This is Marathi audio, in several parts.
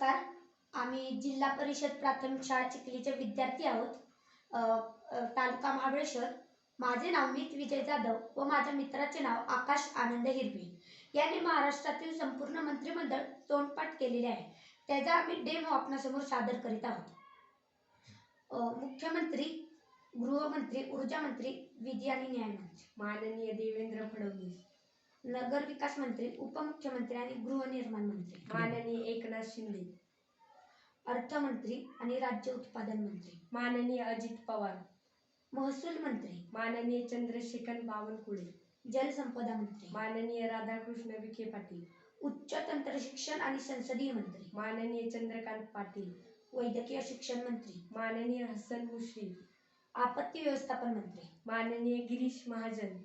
नमस्कार. आम्ही जिल्हा परिषद प्राथमिक शाळा चिखलीचे विद्यार्थी आहोत. तालुका महाबळेश्वर. माझे नाव मीत विजय जाधव व माझ्या मित्राचे नाव आकाश आनंद हिरवी. यांनी महाराष्ट्रातील संपूर्ण मंत्रिमंडळ तोंडपाठ केलेले आहे. त्याचा आम्ही डेमो आपणासमोर सादर करीत आहोत. मुख्यमंत्री गृहमंत्री ऊर्जा मंत्री विधी आणि न्यायमंत्री. माननीय देवेंद्र फडणवीस. नगर विकास मंत्री उपमुख्यमंत्री आणि गृहनिर्माण मंत्री. माननीय एकनाथ शिंदे. अर्थमंत्री आणि राज्य उत्पादन मंत्री. माननीय अजित पवार. महसूल मंत्री. माननीय चंद्रशेखर बावनकुळे. जलसंपदा मंत्री. माननीय राधाकृष्ण विखे पाटील. उच्च तंत्र शिक्षण आणि संसदीय मंत्री. माननीय चंद्रकांत पाटील. वैद्यकीय शिक्षण मंत्री. माननीय हसन मुश्रीफ. आपत्ती व्यवस्थापन मंत्री. माननीय गिरीश महाजन.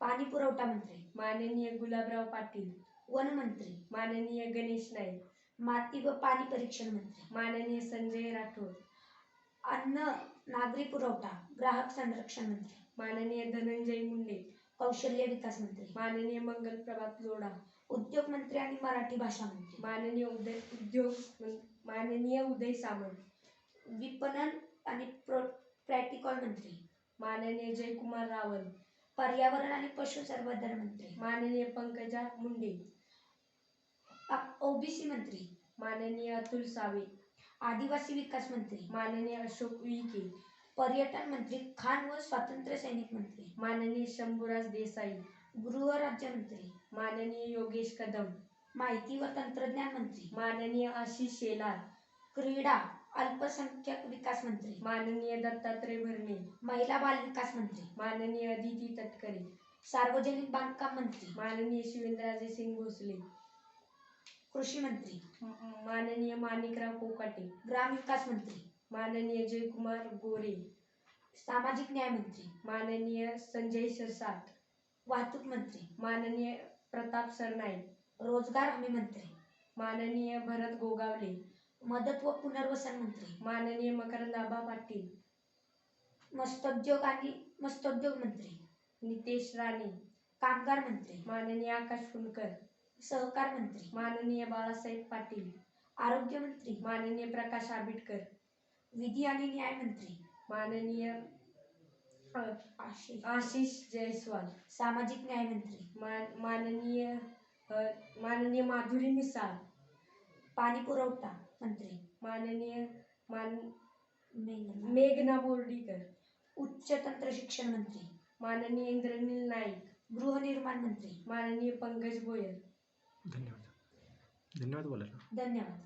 पाणी पुरवठा मंत्री. माननीय गुलाबराव पाटील. वन मंत्री माननीय गणेश नाईक. माती व पाणी परीक्षण मंत्री. माननीय संजय राठोड. अन्न नागरी पुरवठा ग्राहक संरक्षण मंत्री. माननीय धनंजय मुंडे. कौशल्य विकास मंत्री. माननीय मंगल प्रभात लोढा. उद्योग मंत्री आणि मराठी भाषा मंत्री. माननीय उदय उद्योग मं- माननीय उदय सामंत. विपणन आणि प्रो प्रॅक्टिकॉल मंत्री. माननीय जयकुमार रावल. पर्यावरण आणि पशुसंवर्धन मंत्री. माननीय पंकजा मुंडे. ओबीसी मंत्री. माननीय अतुल सावे. आदिवासी विकास मंत्री. माननीय अशोक उईके पर्यटन मंत्री खान व स्वातंत्र्य सैनिक मंत्री. माननीय शंभूराज देसाई. गृह राज्यमंत्री माननीय योगेश कदम. माहिती व तंत्रज्ञान मंत्री. माननीय आशिष शेलार. क्रीडा. अल्पसंख्याक विकास मंत्री. माननीय दत्तात्रय भरणे. महिला बाल विकास मंत्री. माननीय अदिती तटकरे. सार्वजनिक बांधकाम मंत्री. माननीय शिवेंद्रराजे सिंग भोसले. कृषी मंत्री. माननीय माणिकराव कोकाटे. ग्रामविकास मंत्री. माननीय जयकुमार गोरे. सामाजिक न्याय मंत्री. माननीय संजय शिरसाट वाहतूक मंत्री. माननीय प्रताप सरनाईक. रोजगार हमी मंत्री. माननीय भरत गोगावले. मदत व पुनर्वसन मंत्री. माननीय मकरंदाबा पाटील. मत्स्योद्योग आणि मत्स्योद्योग मंत्री. नितेश राणे. कामगार मंत्री. माननीय आकाश फुंडकर सहकार मंत्री. माननीय बाळासाहेब पाटील. आरोग्य मंत्री. माननीय प्रकाश आंबेडकर. विधी आणि न्याय मंत्री. माननीय अ, आशिष. आशिष जयस्वाल. सामाजिक न्याय मंत्री. मान माननीय अ, माननीय माधुरी मिसाळ. पाणी पुरवठा मंत्री. माननीय मान मेघना. मेघना बोर्डीकर. उच्च तंत्र शिक्षण मंत्री. माननीय इंद्रनील नाईक. गृहनिर्माण मंत्री. माननीय पंकज गोयल. धन्यवाद. धन्यवाद बोलायला. धन्यवाद.